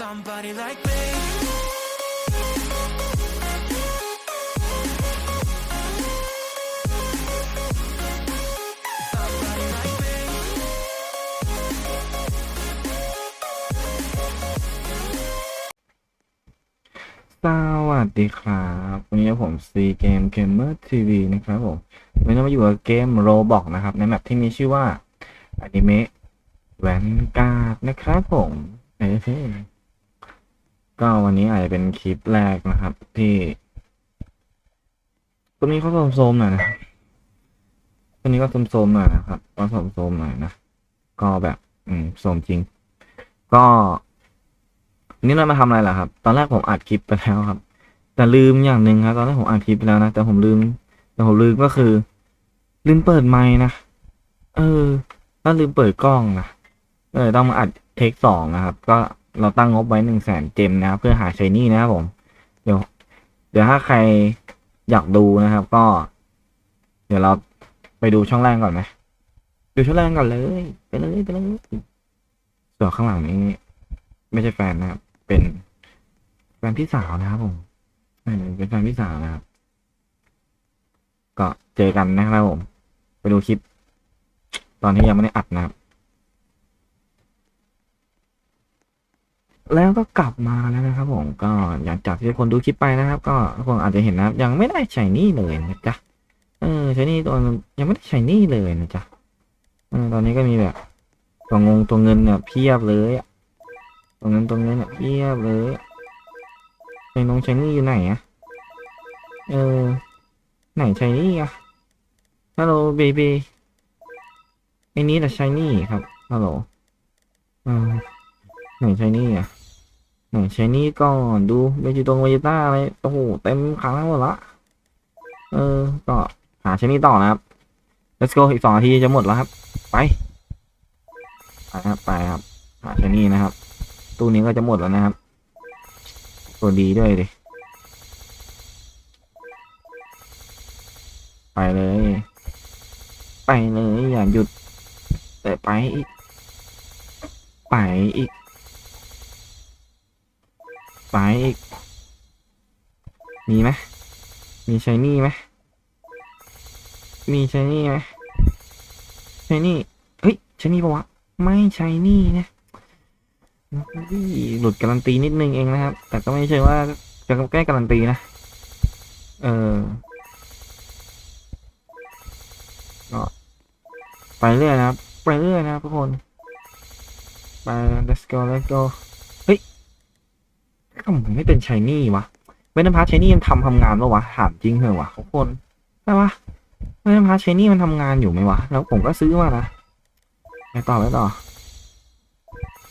somebody like me. สวัสดีครับ วันนี้ผมซีเกมเกมเมอร์ทีวีนะครับผมวันนี้มาอยู่กับเกมโรบอกนะครับ ในแมปที่มีชื่อว่าอนิเมะแวนการ์ดนะครับผมเอ้ย ก็วันนี้อาจจะเป็นคลิปแรกนะครับ ที่ตัวนี้เขาโซมๆหน่อยนะครับตัวนี้ก็โซมๆหน่อยนะครับก็โซมๆหน่อยนะก็แบบ อืมโซมจริง ก็นี่เรามาทำอะไรล่ะครับ ตอนแรกผมอัดคลิปไปแล้วครับ แต่ลืมอย่างหนึ่งครับตอนแรกผมอัดคลิปไปแล้วนะแต่ผมลืม แต่ผมลืมก็คือ ลืมเปิดไมค์นะเออแล้วลืมเปิดกล้องนะเออต้องมาอัดเทคสองนะครับ ก็ เราตั้งงบไว้หนึ่งแสนเจมนะครับ เพื่อหาชายนี่นะครับผม เดี๋ยว เดี๋ยวถ้าใครอยากดูนะครับ ก็ เดี๋ยวเราไปดูช่องแรกก่อนไหมดูช่องแรกก่อนเลย ไปเลยไปเลยส่วนข้างหลังนี้ ไม่ใช่แฟนนะครับ เป็นแฟนพี่สาวนะครับผมเป็นแฟนพี่สาวนะครับ ก็เจอกันนะครับผม ไปดูคลิป ตอนที่ยังไม่ได้อัดนะครับ แล้วก็กลับมาแล้วนะครับผมก็อย่างจากที่คนดูคลิปไปนะครับ ก็คงอาจจะเห็นนะยังไม่ได้ใช้นี่เลยนะจ๊ะเออใช้นี่ตัวยังไม่ได้ใช้นี่เลยนะจ๊ะอตอนนี้ก็มีแบบตัวงงตัวเงินเนี่ยเพียบเลยอะตรงนั้นตรงนั้นเนี่ยเพียบเลยไอ้น้องชายนี่อยู่ไหนอะเออไหนใชายนี่อะฮัลโหลเบบีไอ้นี้แต่ชายนี่ครับฮัลโหลเออไหนใชายนี่อะ ไหนชายนี่ก่อนดูเบจิตงเบจิต้าอะไรโอ้โหเต็มครั้งแล้วหมดละ เออ ก็หาชายนี่ต่อนะครับ let's go อีกสองนาทีจะหมดแล้วครับ ไปไปครับไปครับ หาชายนี่นะครับ ตู้นี้ก็จะหมดแล้วนะครับ ตัวดีด้วยดิไปเลย ไปเลยอย่าหยุด แต่ไปอีก ไปอีก ไปอีก มีไหมมีชายนี่ไหมมีชายนี่ไหมชายนี่เฮ้ยชายนี่ปะวะ ไม่ชายนี่นะหลุดการันตีนิดนึงเองนะครับ แต่ก็ไม่เชิงว่าจะใกล้การันตีนะ เออก็ไปเรื่อยนะครับ ไปเรื่อยนะครับทุกคน ไป let's go let's go ทำไมไม่เป็นชายนี่วะเวนพาร์ชายนี่ยังทำทำงานปะวะถามจริงเหรอวะทุกคนใช่ปะเวนพาร์ชายนี่มันทำงานอยู่ไหมวะแล้วผมก็ซื้อมานะไปต่อไปต่อ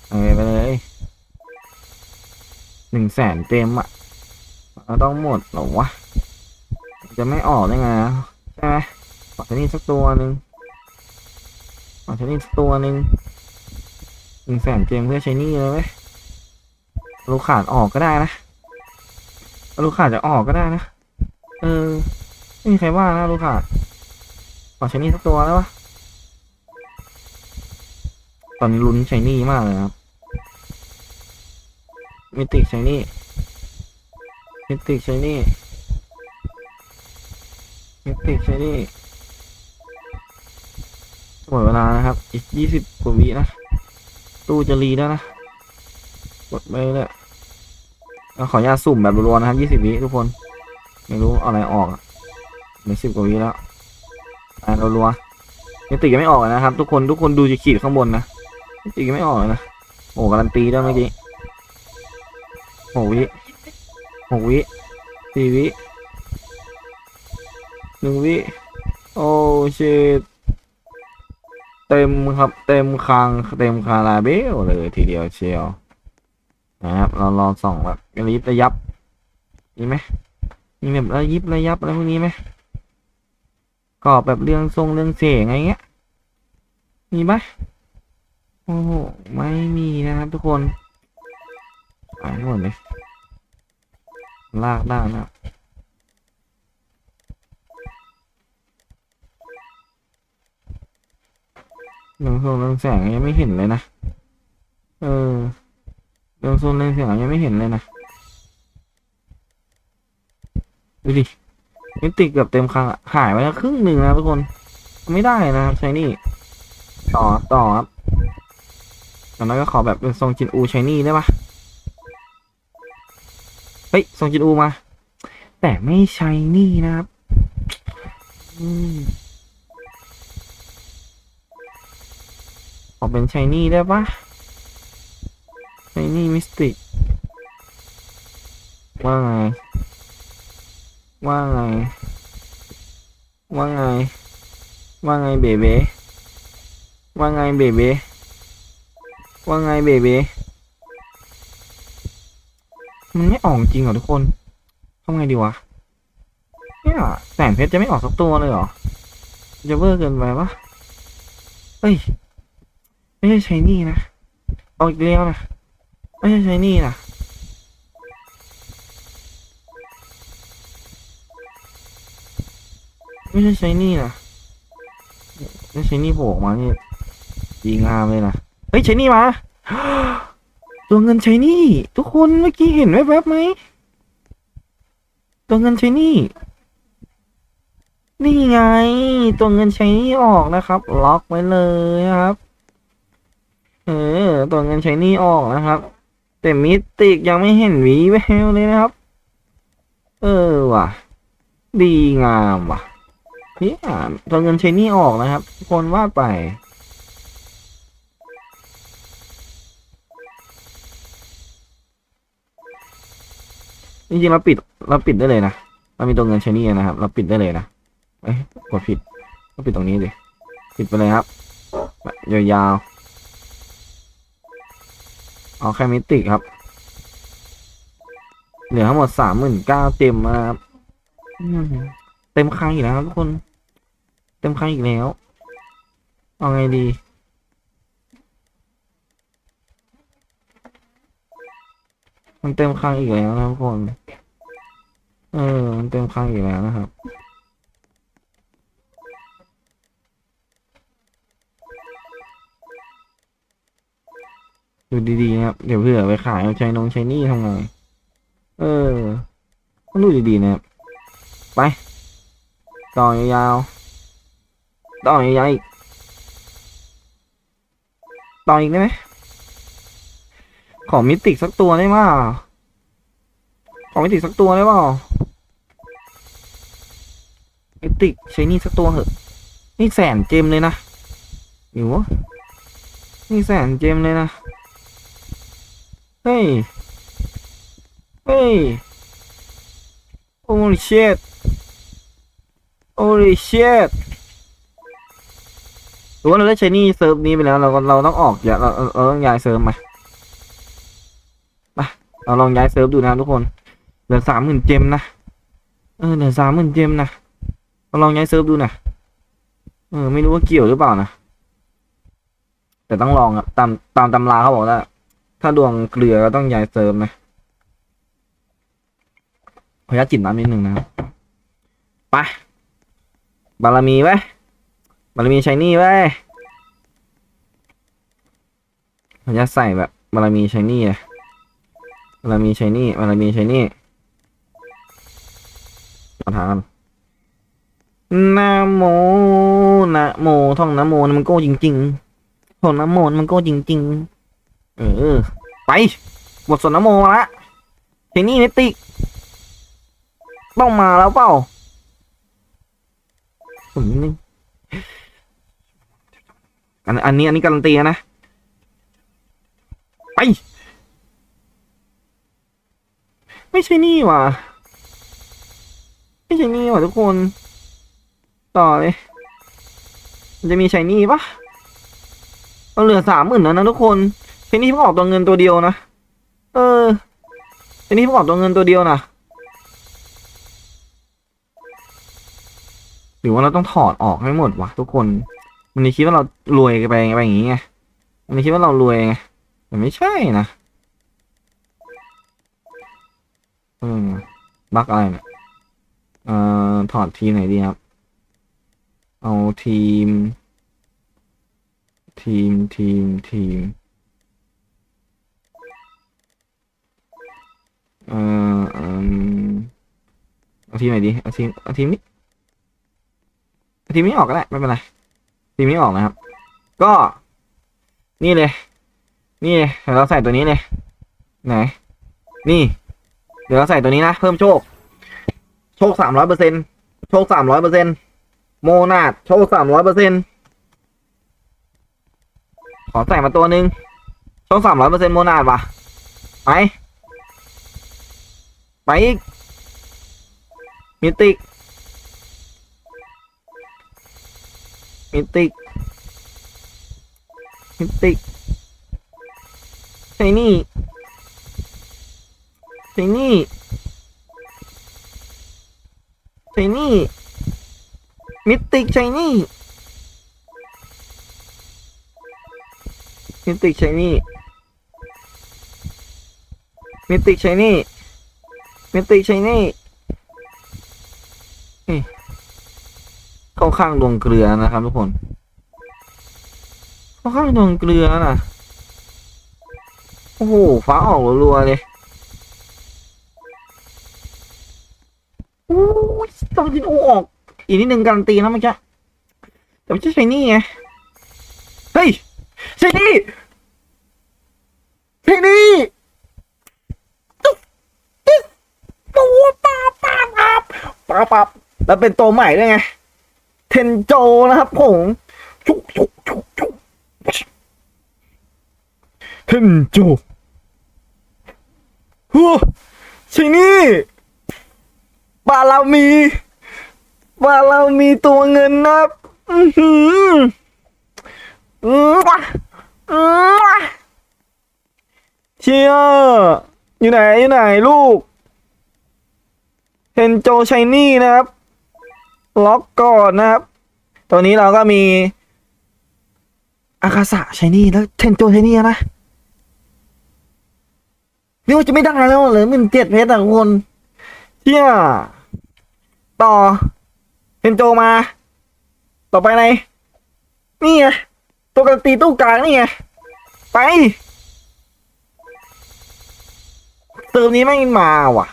ไปไปเลยหนึ่งแสนเต็มอะเราต้องหมดหรอวะจะไม่ออกได้ไงใช่ไหมขอชนี่สักตัวหนึ่งขอชนี่สักตัวหนึ่งหนึ่งแสนเต็มเพื่อใช้หนี่เลยไหม ลูกขาดออกก็ได้นะลูกขาดจะออกก็ได้นะ เออ ไม่มีใครว่านะลูกขาดขอใช้นี่สักตัวแล้ววะ ตอนนี้ลุ้นใช้นี่มากเลยครับ มิติใช้นี่ มิติใช้นี่ มิติใช้นี่หมดเวลานะครับ อีกยี่สิบกว่าวินะ ตู้จะรีแล้วนะ กดไปเลยเราขออนุญาตสุ่มแบบรัวๆนะครับยี่สิบวิทุกคน ไม่รู้เอาอะไรออกเหลือสิบกว่าวิแล้วอ่ารัวๆมิติยังไม่ออกนะครับ ทุกคนทุกคนดูจะขีดข้างบนนะจริงไม่ออกนะโอ้การันตีด้วเมื่อกี้หกวิหกวิสี่วิหนึ่งวิโอ้ชิตเต็มครับ เต็มคางเต็มคาราเบลเลยทีเดียวเชียว นะครับเราลองส่องแบบระยิบระยับมีไหมมีแบบระยิบระยับอะไรพวกนี้ไหมกรอบแบบเรื่องทรงเรื่องเสียงอะไรเงี้ย มีไหมโอ้โหไม่มีนะครับทุกคนไปหมดเลยลากได้นะครับเรื่องโซนเรื่องแสงยังไม่เห็นเลยนะ เออ เรื่องโซนเล่นเสียงยังไม่เห็นเลยนะ ดูดิมิติเกือบเต็มครั้งอะหายไปแล้วครึ่งหนึ่งนะทุกคน ไม่ได้นะครับใช้นี่ ต่อต่อครับอย่างน้อยก็ขอแบบเป็นทรงจินอูใช้นี่ได้ปะเฮ้ยทรงจินอูมา แต่ไม่ใช้นี่นะครับอขอเป็นใช้นี่ได้ปะ ใช้นี่มิสติกว่าไง ว่าไง ว่าไง ว่าไงเบเบว่าไงเบเบว่าไงเบเบมันไม่ออกจริงเหรอทุกคนทำไงดีวะเนี่ยแสนเพชรจะไม่ออกสักตัวเลยเหรอ จะเวอร์เกินไปปะเฮ้ย ไม่ใช่ใช้นี่นะ ออกอีกแล้วนะ ไม่ใช่ใช้นี่นะไม่ใช่ใช้นี่นะไม่ใช้นี่โผล่ออกมานี่ยิงงามเลยนะเฮ้ยใช้นี่มาตัวเงินใช้นี่ ทุกคนเมื่อกี้เห็นแวบๆไหมตัวเงินใช้นี่นี่ไง ตัวเงินใช้นี่ออกนะครับ ล็อกไว้เลยครับ เออ ตัวเงินใช้นี่ออกนะครับ แต่มิติกยังไม่เห็นวีแววเลยนะครับ เออว่ะ ดีงามว่ะเนี่ยตัวเงินใช้นี่ออกนะครับ คนว่าไป จริงๆเราปิดเราปิดได้เลยนะ เรามีตัวเงินใช้นี่นะครับ เราปิดได้เลยนะเอ้ยกดผิดก็ปิดตรงนี้ดิปิดไปเลยครับแบบยาวๆ เอาแค่มิติครับ เหลือทั้งหมดสามหมื่นเก้าเต็มนะครับอืมเต็มครั้งอีกแล้วครับทุกคน เต็มครั้งอีกแล้ว เอาไงดี มันเต็มครั้งอีกแล้วนะทุกคน เออ มันเต็มครั้งอีกแล้วนะครับ ดูดีๆนะครับ เดี๋ยวเผื่อไปขายเอาใช้นงใช้นี่ทำไง เออต้องดูดีๆนะครับ ไป ต่อยาวๆ ต่อยาวอีกต่ออีกได้ไหม ขอมิติสักตัวได้มั้ยขอมิติสักตัวได้เปล่ามิติใช้นี่สักตัวเหอะ นี่แสนเจมเลยนะอยู่วะนี่แสนเจมเลยนะ เฮ้ย เฮ้ย holy shit holy shit หรือว่าเราได้ใช้นี่เซิร์ฟนี้ไปแล้ว เราก็เราต้องออกอย่าเราเราต้องย้ายเซิร์ฟมาไปเราลองย้ายเซิร์ฟดูนะทุกคนเหลือสามหมื่นเจมนะเออเหลือสามหมื่นเจมนะเราลองย้ายเซิร์ฟดูนะเออไม่รู้ว่าเกี่ยวหรือเปล่านะแต่ต้องลองอะตามตามตำราเขาบอกว่า ถ้าดวงเกลือก็ต้องย้ายเซิร์ฟนะขออนุญาตจิบน้ำนิดหนึ่งนะครับไปบารมีไว้บารมีช้หนี่ไว้ยขออนุญาตใส่แบบบารมีช้หนี่เลยบารมีช้หนี่บารมีช้หนี่เอาถากันนะโมนะโมท่องนะโมนะมันโก้จริงๆท่องนะโมนะมันโก้จริง ๆ เออ ไป บทสวดนะโมมาละใช้หนี่นิติกต้องมาแล้วเปล่าผมนิดนึงอันอันนี้อันนี้การันตีนะ ไป ไม่ใช่นี่ว่ะ ไม่ใช่นี่ว่ะทุกคน ต่อเลยมันจะมีใช้นี่ปะเราเหลือสามหมื่นแล้วนะทุกคน ใช้นี่เพิ่งออกตัวเงินตัวเดียวนะ เออใช้นี่เพิ่งออกตัวเงินตัวเดียวนะหรือว่าเราต้องถอดออกให้หมดวะทุกคน มันจะคิดว่าเรารวยไปไปอย่างงี้ไงมันจะคิดว่าเรารวยไงแต่ไม่ใช่นะเออบักอะไรเนี่ยเอ่อถอดทีไหนดีครับ เอาทีม ทีมทีมทีม เอ่อเอิ่มเอาทีมไหนดีเอาทีมเอาทีมนี้เอาทีมนี้ออกก็ได้ไม่เป็นไรทีมนี้ออกนะครับ ก็ นี่เลย นี่เลยเดี๋ยวเราใส่ตัวนี้เลยไหน นี่ เดี๋ยวเราใส่ตัวนี้นะเพิ่มโชค โชคสามร้อยเปอร์เซ็นโชคสามร้อยเปอร์เซ็นโมนาดโชคสามร้อยเปอร์เซ็นขอใส่มาตัวหนึ่งโชคสามร้อยเปอร์เซ็นโมนาดว่ะไป ไปอีกมิติกมิติกมิติกใช่นี่ใช่นี่ใช่นี่มิติกใช่นี่มิติกใช่นี่มิติกใช่นี่ มิติใช่นี่นี่เข้าข้างดวงเกลือนะครับทุกคนเข้าข้างดวงเกลือนะโอ้โหฟ้าออกรัวๆเลยโอ้ยต้อนที่โอออก อีกนิดนึงการันตีนะเมื่อกี้แต่ไม่ใช่ใช่นี่ไงเฮ้ยใช่นี่ใช่นี่ ตัวปาปาปา ปาปาแล้วเป็นตัวใหม่ด้วยไง เทนโจนะครับผมชุกชุกชุกชุกเทนโจฮัวชินี่บารามีบารามีตัวเงินนะครับอือหืออืออือเชียอยู่ไหนอยู่ไหนลูก เทนโจชัยนี่นะครับ ล็อกก่อนนะครับ ตัวนี้เราก็มีอาคาสะชัยนี่แล้วเทนโจชัยนี่นะนี่ว่าจะไม่ได้แล้วเหรือหมื่นเจ็ดเพชรต่างคนเที่ยต่อเทนโจมา ต่อไปไหนนี่ไงตัวการตีตู้กลางนี่ไงไปเติมนี้ไม่มาว่ะ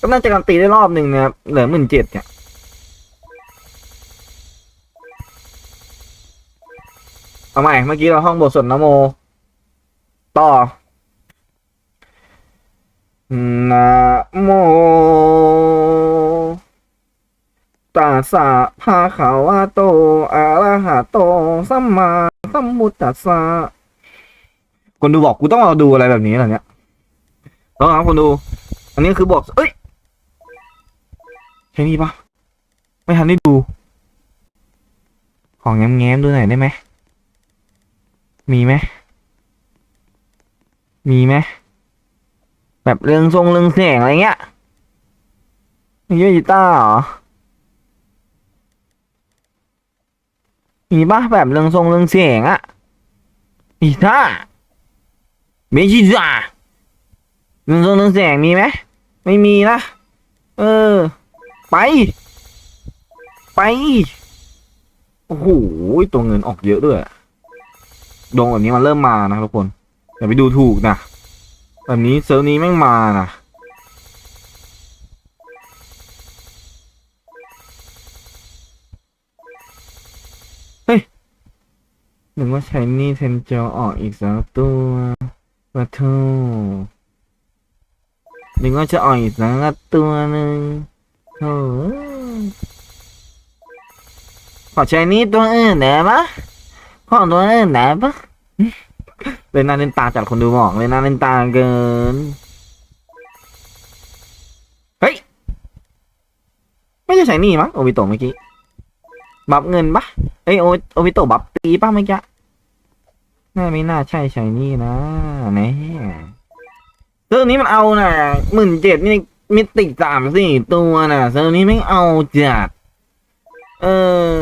ก็น่าจะการนตีได้รอบหนึ่งนะครับ เหลือหมื่นเจ็ดเนี่ย เอาใหม่ เมื่อกี้เราห้องบทสวดนโม ต่อนะโมตัสสะภะคะวะโตอะระหะโต สัมมาสัมพุทธัสสะคนดูบอกกูต้องเอาดูอะไรแบบนี้เหรอเนี่ยต้องครับคนดู อันนี้คือบอกเอ้ย ช่นี่ปะไม่ทันได้ดู ของแง้มๆดูหน่อยได้ไหม มีไหม มีไหม แบบเรื่องทรงเรื่องเสียงอะไรเงี้ยมีเยกีตาร์เหรอ มีปะแบบเรื่องทรงเรื่องเสียงอะกีตาร์ไม่กีตาร์เรื่องทรงเรื่องเสียงมีไหม ไม่มีนะ เออ ไป ไป โอ้โหตัวเงินออกเยอะด้วย ดงแบบนี้มันเริ่มมานะทุกคน อย่าไปดูถูกนะ แบบนี้เซิร์ฟนี้แม่งมานะเฮ้ยหรือว่าใช้นี่เทนเจอออกอีกสักตัวมาโทหรือว่าจะออกอีกสักตัวหนึ่ง ขอใช้นี่ตัวอื่นได้ปะขอตัวอื่นได้ปะเล่นหน้าเล่นตาจัดคนดูบอกเล่นหน้าเล่นตาเกิน เฮ้ย ไม่ใช่ใช้นี่มั้งโอบิโตเมื่อกี้ บับเงินปะเอ้ยโอโอบิโตบับตีปะเมื่อกี้น่าไม่น่าใช่ใช้นี่นะแน่เรื่องนี้มันเอาน่ะหมื่นเจ็ดนี่ มิติสามสี่ตัวน่ะเซอร์นี้ไม่เอาจัด เออ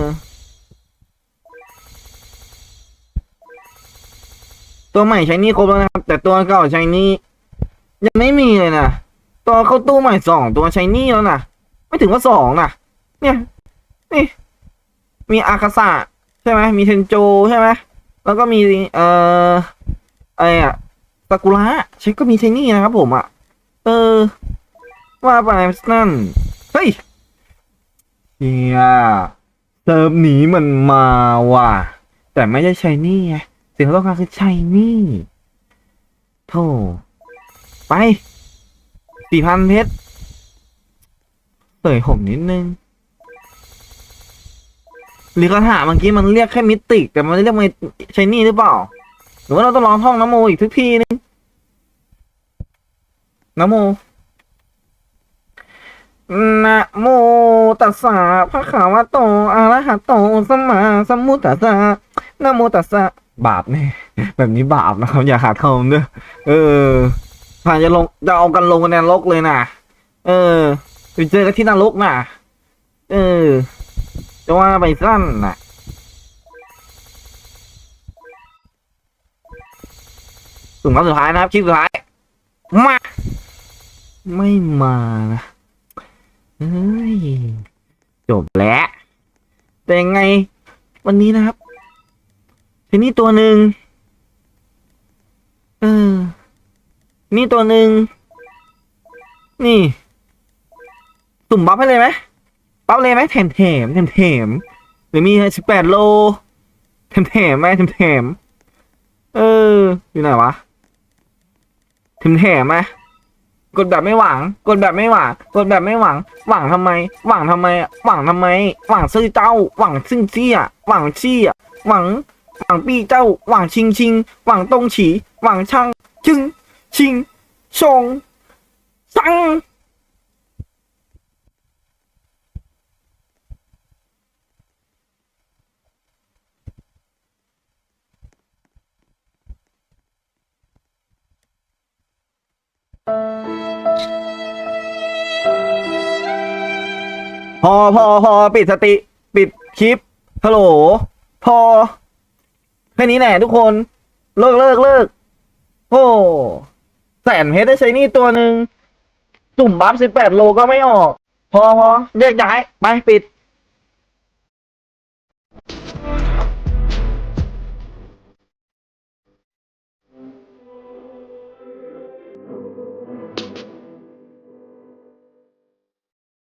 ตัวใหม่ใช้นี่ครบแล้วนะครับ แต่ตัวเก่าใช้นี่ยังไม่มีเลยนะตัวเข้าตู้ใหม่สองตัวใช้นี่แล้วนะไม่ถึงว่าสองนะเนี่ยนี่ มีอาคาสะใช่ไหมมีเทนโจใช่ไหมแล้วก็มีเอ่ออะไรอะซากุระใช้ก็มีใช้นี่นะครับผมอะเออ ว่าไปนั่น เฮ้ยเฮียเติมหนีมันมาว่ะ แต่ไม่ใช่ชายนี่ไงสิ่งที่เราต้องการคือชายนี่โธ่ไปสี่พันเพชรเสยผมนิดนึงหรือคาถาเมื่อกี้มันเรียกแค่มิติแต่มันเรียกมันชายนี่หรือเปล่า หรือว่าเราต้องลองท่องน้ำโมอีกทุกทีนึงน้ำโม นะโมตัสสะพระขาวะโตอะระหะโตสัมมาสัมพุทธัสสะนะโมตัสสะบาปแน่แบบนี้บาปนะครับ อย่าหาทำด้วยเออผ่านจะลงจะเอากันลงกันในนรกเลยนะเออไปเจอกันที่นรกนะเออจะว่าไปสั้นนะสุ่มครั้งสุดท้ายนะครับคลิปสุดท้ายมาไม่มานะ จบแล้ว แต่ยังไงวันนี้นะครับทีนี้ตัวหนึ่งเออ นี่ตัวหนึ่ง นี่ ตุ่มบัฟให้เลยไหมบัฟเลยไหมแถมแถมแถมแถมหรือมีสิบแปดโลแถมแถมไหมแถมแถมเออ อยู่ไหนวะแถมแถมไหม กดแบบไม่หวัง กดแบบไม่หวัง กดแบบไม่หวัง หวังทำไม หวังทำไม หวังทำไม หวังซื้อเจ้า หวังซึ่งเจี้ยหวังชี่หวัง หวังปี้เจ้า หวังชิงชิง หวังตงฉี หวังช่างชึงชิงชงซัง พอพอพอปิดสติ ปิดคลิปฮัลโหล พอแค่นี้แหละทุกคน เลิกเลิกเลิกโอ้แสนเพชรได้ใช้นี่ตัวหนึ่งจุ่มบัฟสิบแปดโลก็ไม่ออก พอพอแยกย้าย ไป ปิด